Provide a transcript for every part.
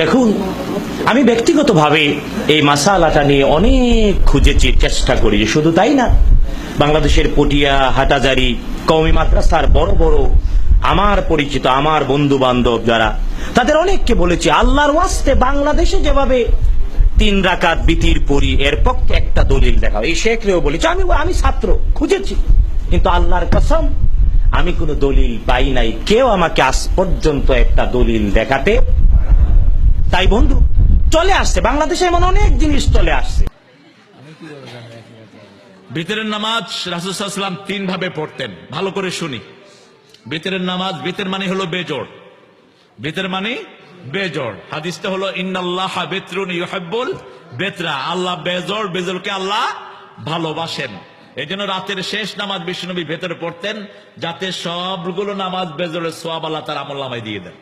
দেখুন, আমি ব্যক্তিগতভাবে এই মাসালাটা নিয়ে অনেক খুঁজেছি, চেষ্টা করি শুধু তাই না, বাংলাদেশের পটিয়া, হাটাজারি, কওমি মাদ্রাসার বড় বড় আমার পরিচিত, আমার বন্ধু বান্ধব যারা, তাদের অনেককে বলেছি, আল্লাহর ওয়াস্তে বাংলাদেশে যেভাবে তিন রাকাত বিতির পরি এর পক্ষে একটা দলিল দেখাও। এই শেখরেও বলেছি, আমি আমি ছাত্র, খুঁজেছি। কিন্তু আল্লাহর কসম আমি কোনো দলিল পাই নাই। কেউ আমাকে আজ পর্যন্ত একটা দলিল দেখাতে তাই বন্ধু, চলে আসছে। বাংলাদেশে এমন অনেক জিনিস চলে আসছে। ভিতরের নামাজ রাসুসাল্লাম তিন ভাবে পড়তেন। ভালো করে শুনি। ভিতরের নামাজ ভিতর মানে হলো বেজোড়। ভিতর মানে বেজোড়। হাদিসটা হলো, ইন্নাল্লাহ বেতরুন ইউহাব্বুল বেতরা। আল্লাহ বেজোড়, বেজোড়কে আল্লাহ ভালোবাসেন। এই জন্য রাতের শেষ নামাজ বিষ্ণুনবী ভেতরে পড়তেন, যাতে সবগুলো নামাজ বেজোড়ের সোয়াব আল্লাহ তার আমল নামায় দিয়ে দেন।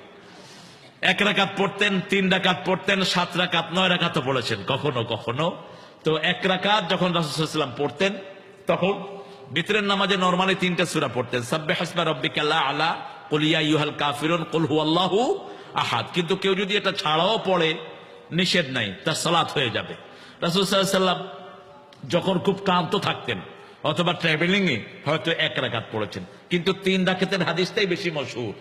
এক রাকাত পড়তেন, তিন রাকাত পড়তেন, সাত রাকাত, নয় রাকাতও পড়েছেন। কখনো কখনো। তো এক রাকাত যখন রাসুসাল্লাম পড়তেন, তখন ভিতরের নামাজে নর্মালি তিনটা সুরা পড়তেন। সাব্বে হাসমা রব্বিক আল্লাহ আলা কলিয়া ইউহাল কাফিরুন, কুল হু আল্লাহু আহাদ। কিন্তু কেউ যদি এটা ছাড়াও পড়ে, নিষেধ নাই, তার সালাত হয়ে যাবে। রাসুল সাল্লাম যখন খুব ক্লান্ত থাকতেন অথবা ট্রাভেলিং এ হয়তো এক রাকাত পড়েছেন। কিন্তু তিন রাকাতের হাদিসটাই বেশি মশহুর।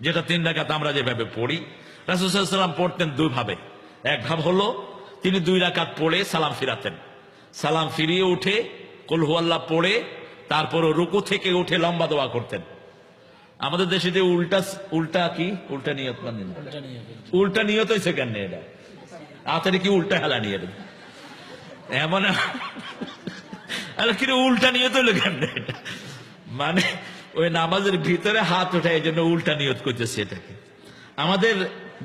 যেটা তিন রাকাত আমরা যেভাবে পড়ি রাসুসাল্লাম পড়তেন দুই ভাবে এক ভাব হলো তিনি দুই রাকাত পড়ে সালাম ফিরাতেন। সালাম ফিরিয়ে উঠে কলহু আল্লাহ পড়ে তারপর রুকু থেকে উঠে লম্বা দোয়া করতেন। আমাদের দেশে যে উল্টা উল্টা কি? উল্টা নিয়ত মানে? উল্টা নিয়ত হয়েছে কেন এটা? আতারে কি উল্টা হেলা নিয়ে এমন আরে উল্টা নিয়ত হইল এটা? মানে ওই নামাজের ভিতরে হাত ওঠা, এই জন্য উল্টা নিয়ত করতেছে এটাকে। আমাদের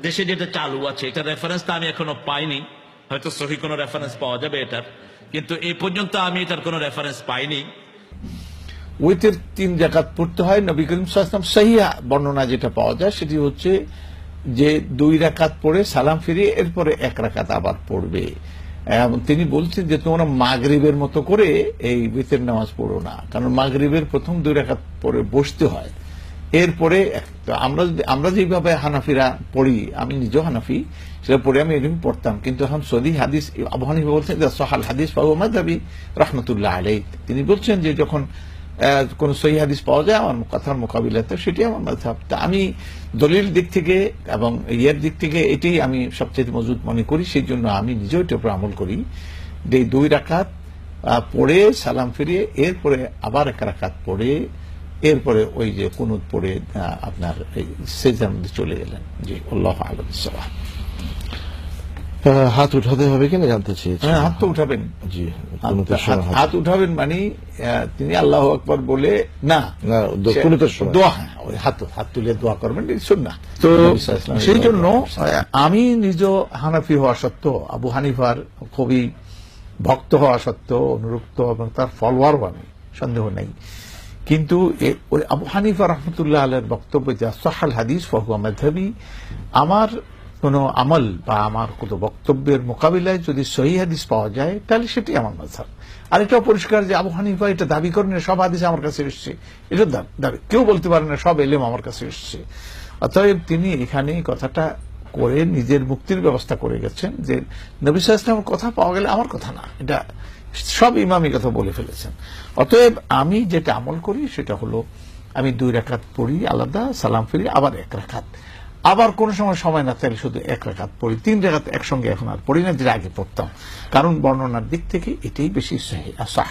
দেশে যেটা চালু আছে, এটা রেফারেন্স তো আমি এখনও পাইনি। হয়তো সহি কোনো রেফারেন্স পাওয়া যাবে এটার। কিন্তু এই পর্যন্ত আমি এটার কোনো রেফারেন্স পাইনি। ওইতের তিন জাকাত পড়তে হয়, নবী করিম সাল্লাম সহি বর্ণনা যেটা পাওয়া যায়, সেটি হচ্ছে যে দুই রাকাত পড়ে সালাম ফিরিয়ে, এরপরে এক রাকাত আবার পড়বে। তিনি বলছেন যে, তোমরা মাগরীবের মতো করে এই বিতের নামাজ পড়ো না। কারণ মাগরীবের প্রথম দুই রেখা পরে বসতে হয়। এরপরে আমরা যদি- আমরা যেভাবে হানাফিরা পড়ি, আমি নিজেও হানাফি, সেটা পড়ে আমি এরকম পড়তাম। কিন্তু এখন সদি হাদিস আবহানি বলছেন সহাল হাদিস পাবো মাদাবি রহমতুল্লাহ আলাই তিনি বলছেন যে, যখন কোন সহি হাদিস পাওয়া যায়, আমার কথার মোকাবিলাতে সেটি আমার মাথাব তা আমি দলিল দিক থেকে এবং ইয়ের দিক থেকে এটাই আমি সবচেয়ে মজুদ মনে করি, সেই জন্য আমি নিজেও এটার উপর আমল করি যে দুই রাকাত পড়ে সালাম ফিরিয়ে, এরপরে আবার এক রাকাত পড়ে, এরপরে ওই যে কুনুত পড়ে আপনার সেজার মধ্যে চলে গেলেন। জি, আল্লাহ আলম সালাম। হাত উঠাতে হবে কিনা জানতে চেয়েছি। হ্যাঁ হাত তো উঠাবেন। জি হাত- উঠাবেন মানে তিনি আল্লাহ আকবর বলে না না। দোয়া হ্যাঁ, হাত হাত তুলে দোয়া করবেন শুননা তো সেই জন্য আমি নিজ হানাফি হওয়া সত্ত্বেও আবু হানিফার খুবই ভক্ত হওয়া সত্ত্বেও অনুরক্ত এবং তার ফলোয়ারও আমি সন্দেহ নেই। কিন্তু আবু হানিফা রহমতুল্লাহ আলের বক্তব্য যা সহাল হাদিস ফহুয়া মেধাবি আমার কোনো আমল বা আমার কোনো বক্তব্যের মোকাবিলায় যদি সহি হাদিস পাওয়া যায়, তাহলে সেটি আমার মাঝাব আর এটাও পরিষ্কার যে আবু হানিফা এটা দাবি করেন সব হাদিস আমার কাছে এসছে। এটা দাবি কেউ বলতে পারে না, সব এলেম আমার কাছে এসছে। অতএব তিনি এখানে কথাটা করে নিজের মুক্তির ব্যবস্থা করে গেছেন যে, নবী সাল্লামের কথা পাওয়া গেলে আমার কথা না। এটা সব ইমামি কথা বলে ফেলেছেন। অতএব আমি যেটা আমল করি সেটা হলো, আমি দুই রাকাত পড়ি আলাদা, সালাম ফিরি, আবার এক রাকাত। আবার কোন সময় সময় না তাহলে শুধু এক রেখাত পড়ি, তিন রেখাত একসঙ্গে এখন আর পড়ি না, যেটা আগে পড়তাম। কারণ বর্ণনার দিক থেকে এটাই বেশি সাহ।